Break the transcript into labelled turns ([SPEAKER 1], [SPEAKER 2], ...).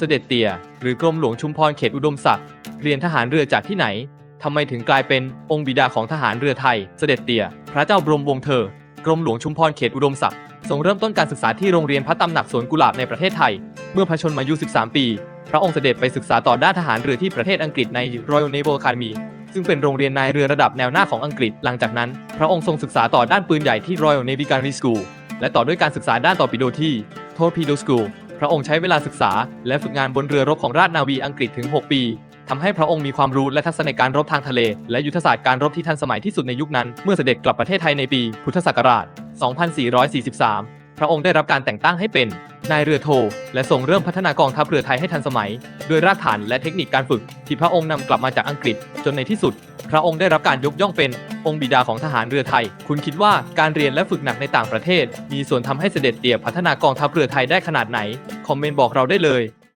[SPEAKER 1] เสด็จเตี่ยหรือกรมหลวงชุมพรเขตอุดมศักดิ์เรียนทหารเรือจากที่ไหนทำไมถึงกลายเป็นองค์บิดาของทหารเรือไทย เสด็จเตี่ยพระเจ้าบรมวงศ์เธอกรมหลวงชุมพรเขตอุดมศักดิ์ทรงเริ่มต้นการศึกษาที่โรงเรียนพระตำหนักสวนกุหลาบในประเทศไทย เมื่อพระชนมายุ 13 ปี พระองค์เสด็จไปศึกษาต่อด้านทหารเรือที่ประเทศอังกฤษใน Royal Naval Academy ซึ่งเป็นโรงเรียนนายเรือระดับแนวหน้าของอังกฤษ หลังจากนั้น พระองค์ทรงศึกษาต่อด้านปืนใหญ่ที่ Royal Navigatory School และต่อด้วยการศึกษาด้านต่อปิโดที่ Torpedo School พระองค์ใช้เวลาศึกษาและฝึกงานบนเรือรบของราชนาวีอังกฤษถึง 6 ปีทำให้พระองค์มีความรู้และทักษะในการรบทางทะเล และยุทธศาสตร์การรบที่ทันสมัยที่สุดในยุคนั้น เมื่อเสด็จกลับประเทศไทยในปี พุทธศักราช 2443 พระองค์ได้รับการแต่งตั้งให้เป็นนายเรือโท และทรงเริ่มพัฒนากองทัพเรือไทยให้ทันสมัยโดยรากฐานและเทคนิคการฝึก ที่พระองค์นำกลับมาจากอังกฤษ จนในที่สุด พระองค์ได้รับการยกย่องเป็นองค์บิดาของทหารเรือไทย คุณคิดว่าการเรียนและฝึกหนักในต่างประเทศ มีส่วนทำให้เสด็จเตี่ยพัฒนากองทัพเรือไทยได้ขนาดไหน คอมเมนต์บอกเราได้เลย